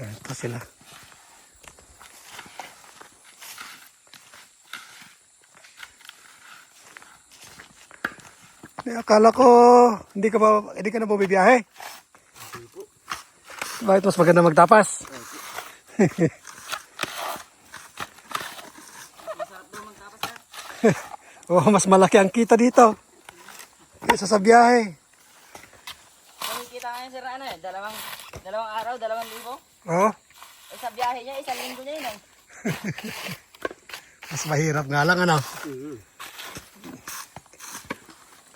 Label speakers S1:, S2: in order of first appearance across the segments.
S1: Ito sila. Eh, akala ko hindi ka ba hindi ka na bumibiyahe? Bakit mas maganda magtapas? oh, mas malaki ang kita dito. Kaysa sa biyahe.
S2: Kumikita ngayon sir ano eh, dalawang, dalawang araw, dalawang libo.
S1: Oh,
S2: Eh, sa biyahe niya, isang linggo niya yun eh.
S1: mas mahirap nga lang ano.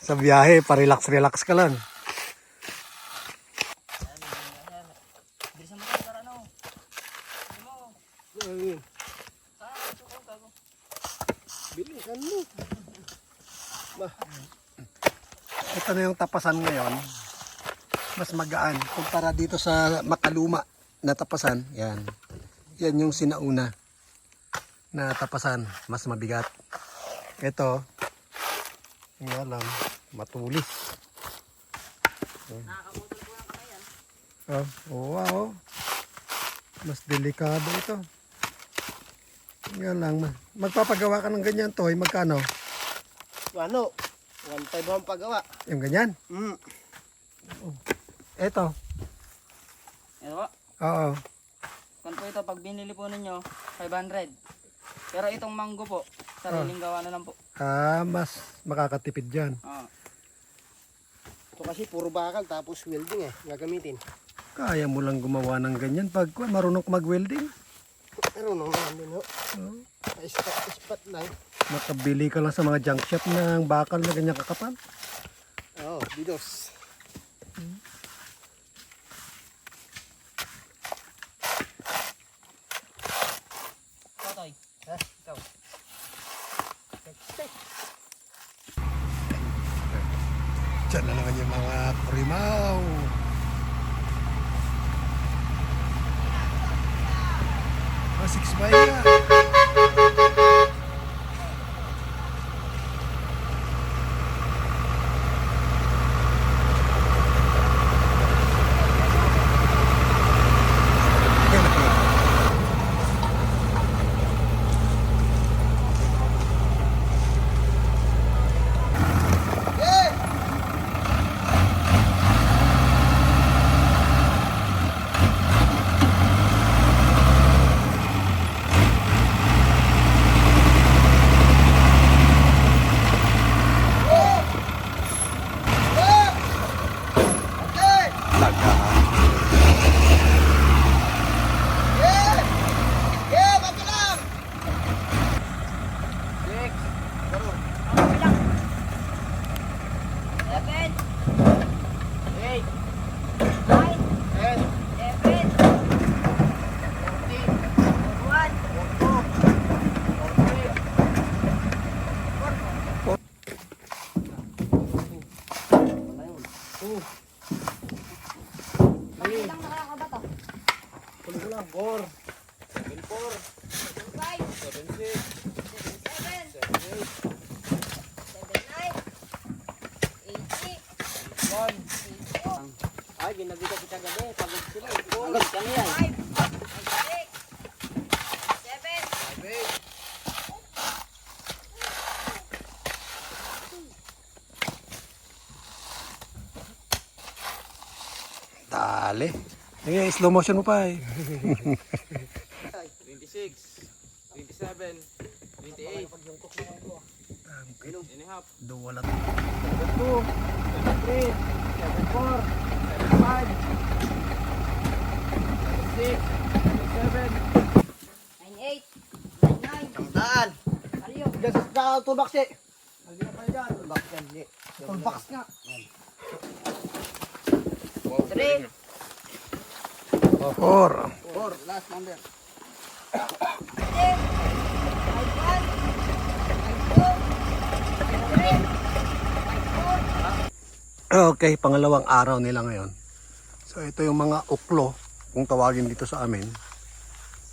S1: Sa biyahe, pa-relax-relax ka lang.
S2: Bilisan mo mo.
S1: Ito na yung tapasan ngayon. Mas magaan. Kumpara dito sa makaluma na tapasan. Yan. Yan yung sinauna na tapasan. Mas mabigat. Ito. Nga lang. Matulis.
S2: Yan.
S1: Oh, oh, wow. Mas delikado ito. Nga lang. ma- Magpapagawa ka ng ganyan, Toy. Magkano?
S3: Ano? 1.5 ang pagawa.
S1: Yung ganyan?
S3: Mm.
S1: Ito.
S2: Ito po.
S1: Oo.
S2: Kung po ito, pag binili po ninyo, 500. Pero itong mango po, sariling gawa na lang po.
S1: Ah, mas makakatipid dyan.
S2: Oo.
S3: Ito kasi puro bakal tapos welding eh. Gagamitin.
S1: Kaya mo lang gumawa ng ganyan pag kuwan, marunong mag-welding.
S3: Pero nung naman din ho.
S1: Oh.
S3: Ispat, ispat lang.
S1: Makabili ka lang sa mga junk shop ng bakal na ganyan kakapal.
S3: Oo, oh, bidos.
S1: Diyan na naman yung mga primaw. Ah, six by na.
S2: Seven. Eight. Nine.
S3: Ten.
S2: Seven.
S3: Fourteen.
S2: One. Ilang nakakabato?
S3: Tuloy ko lang. Four. Seven four.
S2: Five.
S3: Seven six.
S2: Seven.
S3: Seven eight.
S2: Seven nine. Eight six.
S3: One.
S2: Eight four.
S3: Ay, ginagita kita gabi. Pagod sila.
S2: Agad kami yan. Five. Six. Seven.
S3: Five eight.
S1: Dali. Sige, slow motion mo pa eh.
S4: 26, 27, 28, and a half.
S1: Duwala.
S3: Seven two. Seven three. Seven four. Seven five. Seven six. Seven seven.
S2: Nine eight. Nine nine.
S3: Daan.
S2: Aliyo.
S3: Diyan sa sa toolbox eh. Lagi na kayo dyan. Toolbox yan. Hindi. Toolbox nga.
S2: Three.
S1: Four.
S3: Four. Last number.
S1: Okay, pangalawang araw nila ngayon. So ito yung mga uklo, kung tawagin dito sa amin.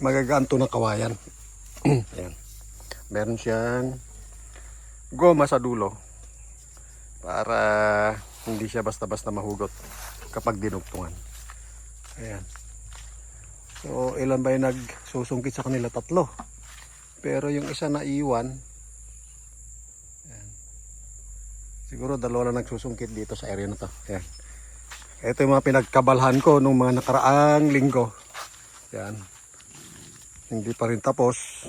S1: Magaganto ng kawayan. Ayan. Meron siyang goma sa dulo para hindi siya basta-basta mahugot kapag dinugtungan. Ayan. So, ilan ba yung nagsusungkit sa kanila? Tatlo. Pero yung isa na iwan, yan. siguro dalawa lang nagsusungkit dito sa area na to. Yan. Ito yung mga pinagkabalhan ko nung mga nakaraang linggo. Yan. Hindi pa rin tapos.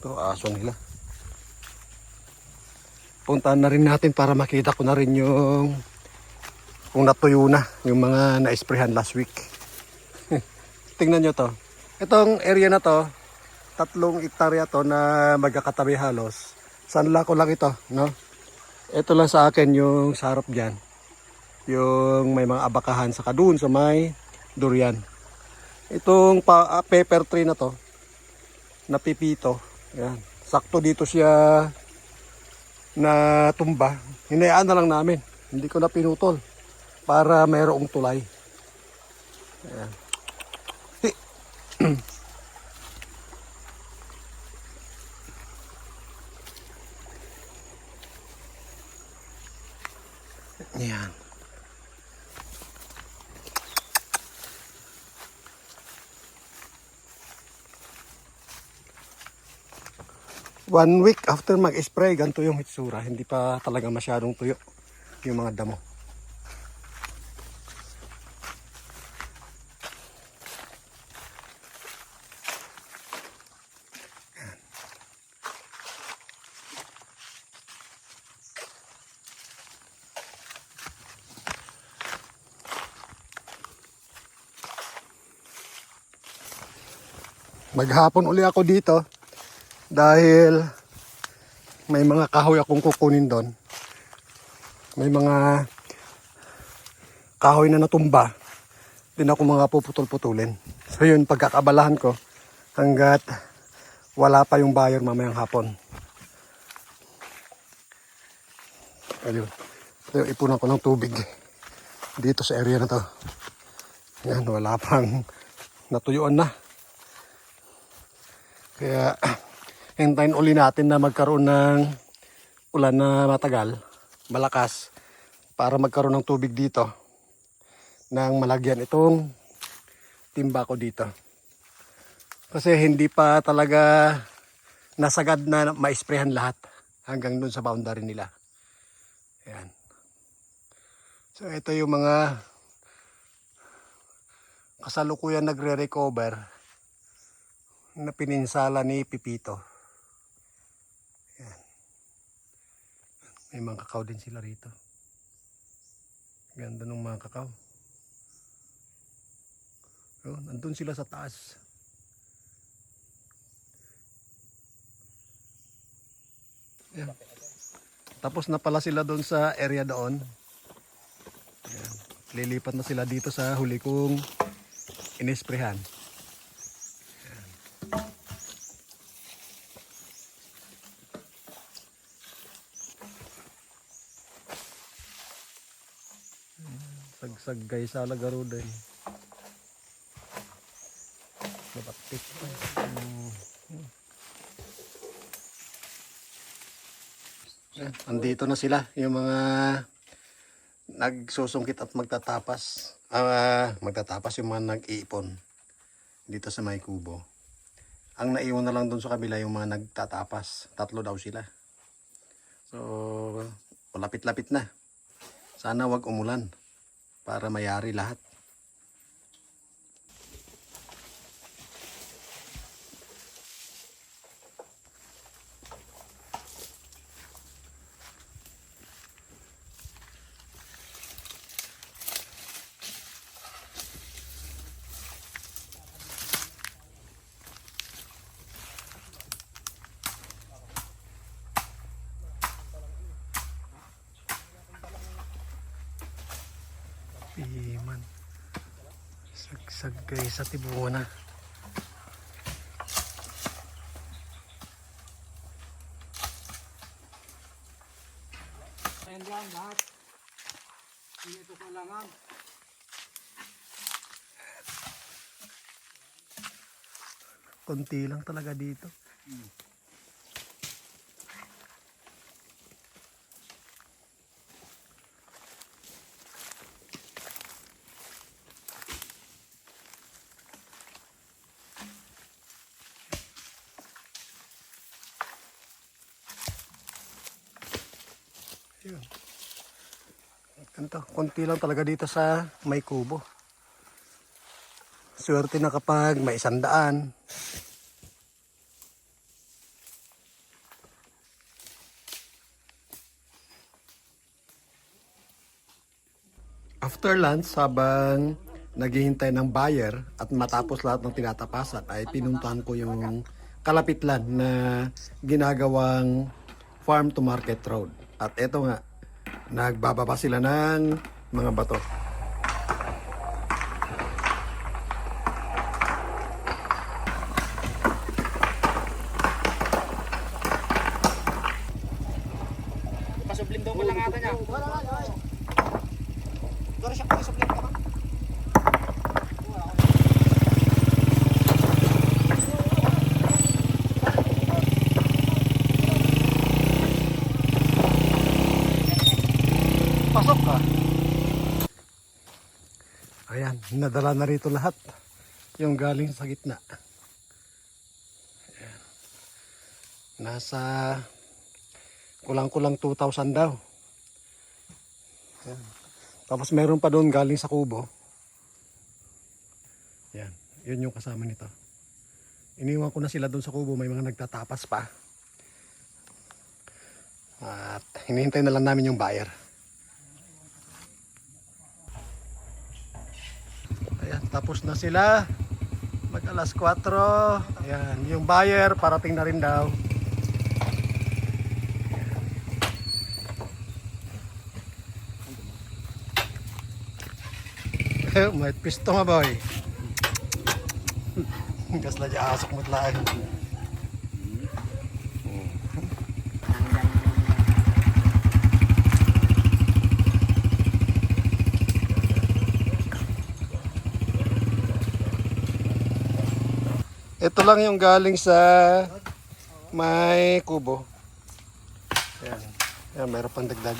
S1: Ito, aso nila. Puntahan na rin natin para makita ko na rin yung kung natuyo na yung mga na-sprayhan last week. Tingnan nyo to. Itong area na to, tatlong hektarya to na magkakatabi halos. Sanla ko lang ito, no? Ito lang sa akin yung sarap dyan. Yung may mga abakahan sa kadun sa may durian. Itong pa, ah, pepper tree na to, napipito. Yan. Sakto dito siya na tumba. Hinayaan na lang namin. Hindi ko na pinutol para mayroong tulay. Ayan. Ayan. One week after mag-spray, ganito yung hitsura. Hindi pa talaga masyadong tuyo yung mga damo. Maghapon uli ako dito dahil may mga kahoy akong kukunin doon. May mga kahoy na natumba. Din ako mga puputol-putulin. So yun, pagkakabalahan ko hanggat wala pa yung buyer mamayang hapon. Ayun. Yung ipunan ko ng tubig dito sa area na to. Yan, wala pang natuyuan na. Kaya hintayin uli natin na magkaroon ng ulan na matagal, malakas, para magkaroon ng tubig dito nang malagyan itong timba ko dito. Kasi hindi pa talaga nasagad na maisprehan lahat hanggang dun sa boundary nila. Ayan. So ito yung mga kasalukuyan nagre-recover na pininsala ni Pipito. Yan. May mga kakao din sila rito. Ganda ng mga kakao. Oh, nandun sila sa taas. Yan. Tapos na pala sila doon sa area doon. Yan. Lilipat na sila dito sa huli kong inisprehan. Sagsag guys sa lagaro. Mm. Yan, Andito na sila, yung mga nagsusungkit at magtatapas. Ah, magtatapas yung mga nag-iipon dito sa may kubo. Ang naiwan na lang doon sa kabila yung mga nagtatapas. Tatlo daw sila. So, malapit-lapit na. Sana wag umulan para mayari lahat. Piman. Sagsag guys sa tibuna.
S3: Ayan lang lahat. Hindi ito kailangan.
S1: Konti lang talaga dito. Yun. Ganito, konti lang talaga dito sa may kubo. Swerte na kapag may isandaan. After lunch, habang naghihintay ng buyer at matapos lahat ng tinatapasan, ay pinuntahan ko yung kalapitlan na ginagawang farm to market road. At eto nga, nagbababa sila ng mga bato.
S3: Pasublim daw ko lang ata niya.
S1: Nadala na rito lahat. Yung galing sa gitna. Ayan. Nasa kulang-kulang 2,000 daw. Ayan. Tapos meron pa doon galing sa kubo. Yan, yun yung kasama nito. Iniwan ko na sila doon sa kubo, may mga nagtatapas pa. At hinihintay na lang namin yung buyer. Ayan, tapos na sila. Mag alas 4. Ayan, yung buyer parating na rin daw. May pisto nga boy. Kasla di asok mo tlaan. Ito lang yung galing sa may kubo. Ayan. Ayan, mayroon pang dagdag.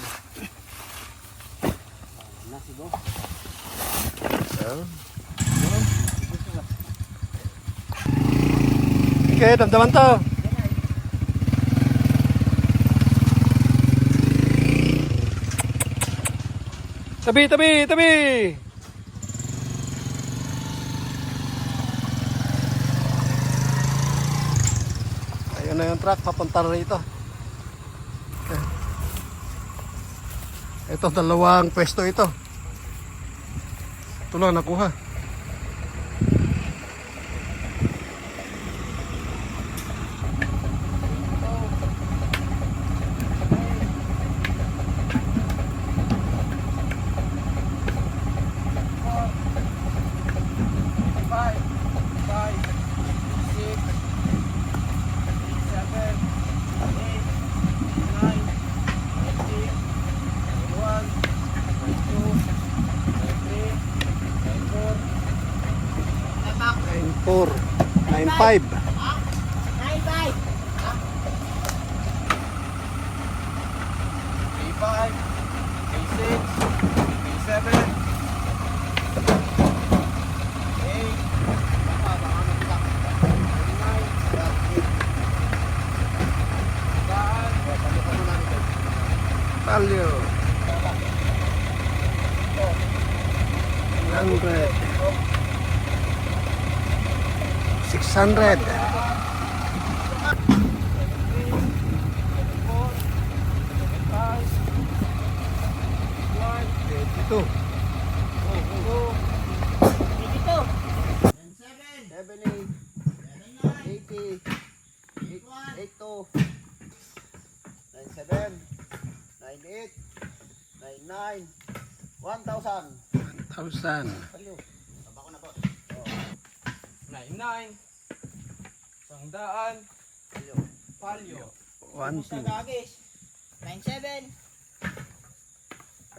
S1: Ayan. Okay, damdaman to. Tabi, tabi, tabi! Yung truck, papunta rito. Ito, dalawang pwesto ito. Ito lang nakuha. 5. 600. Ito.
S3: Seven, nine eight, nine nine, one thousand.
S1: 1,000.
S3: Palyo. Taba ko na po.
S4: nine, nine, sangdaan,
S3: Palyo.
S4: palyo.
S1: 1, 2.
S5: Gagis. 97.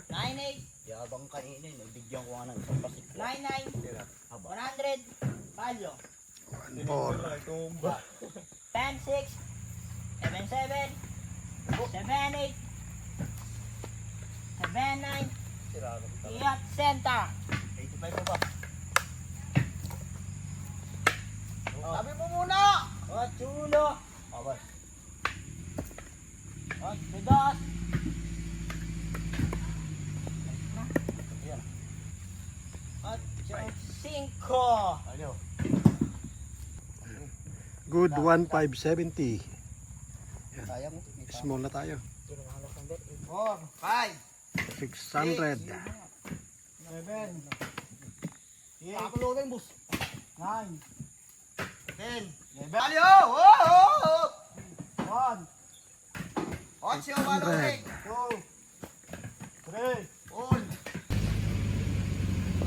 S5: 98.
S3: Yabang kanina, eh, nagbigyan ko nga ng isang pasik.
S5: 99. 100. Palyo.
S1: 1, 4.
S5: 10, 6. 77. 78. 79. Iyat senta.
S3: 85 po ba?
S5: Sabi mo muna. Machulo. Abas.
S3: At
S5: bigas. At cinco. Ano?
S1: Good 1570.
S3: Yan.
S1: Small na tayo.
S5: 4, 5,
S1: 600.
S3: 7, 8, 9, 10,
S5: Value! Oh! oh, oh, oh.
S3: One.
S5: Ocho, balong
S3: Two. Three.
S5: Old.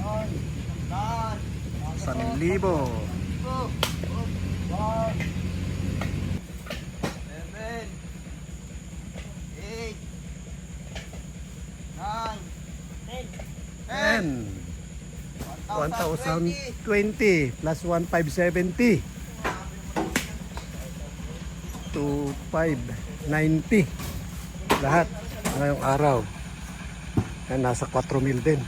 S3: Nine.
S5: Nine.
S1: Isang
S5: libo. Libo.
S3: One.
S5: Seven. Eight. Nine. Ten.
S1: Ten. 1,020 1,570. 2,590. Lahat ngayong araw. Yan, nasa 4,000 din.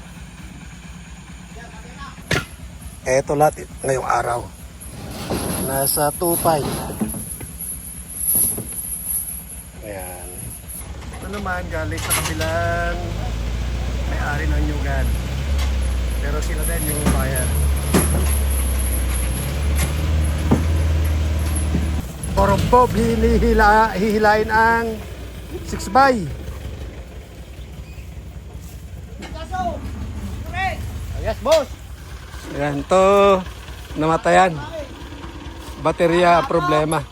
S1: Eto lahat ngayong araw. Nasa 2,500. Ayan. Ito naman galing sa kabilang may-ari ng Yugan. Pero sila din yung bayan. Porobbob, hinihila, hihilain ang 6 by.
S3: Yes, boss.
S1: Ayan, to namatayan. Baterya problema.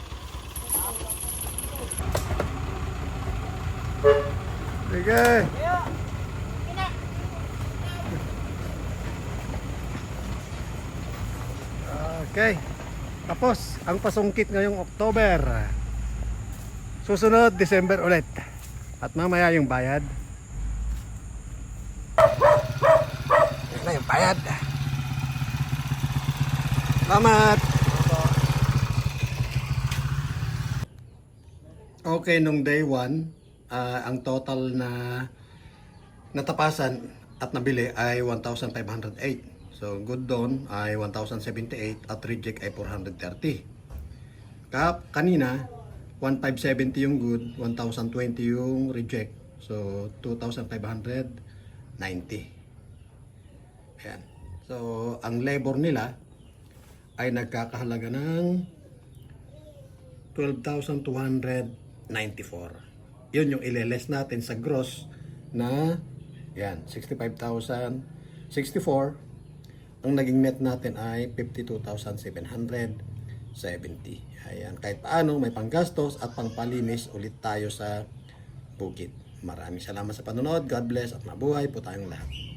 S1: Sige. Okay. Tapos, ang pasungkit ngayong October. Susunod, December ulit. At mamaya yung bayad. Yan na yung bayad. Salamat! Okay, nung day 1, ang total na natapasan at nabili ay 1,508. So, good doon ay 1,078 at reject ay 430. Kap, kanina, 1,570 yung good, 1,020 yung reject. So, 2,590. Ayan. So, ang labor nila ay nagkakahalaga ng 12,294. Yun yung ileles natin sa gross na yan, 65,064. Ang naging net natin ay 52,770. Ayan, kahit paano may panggastos at pangpalinis ulit tayo sa bukid. Maraming salamat sa panonood. God bless at mabuhay po tayong lahat.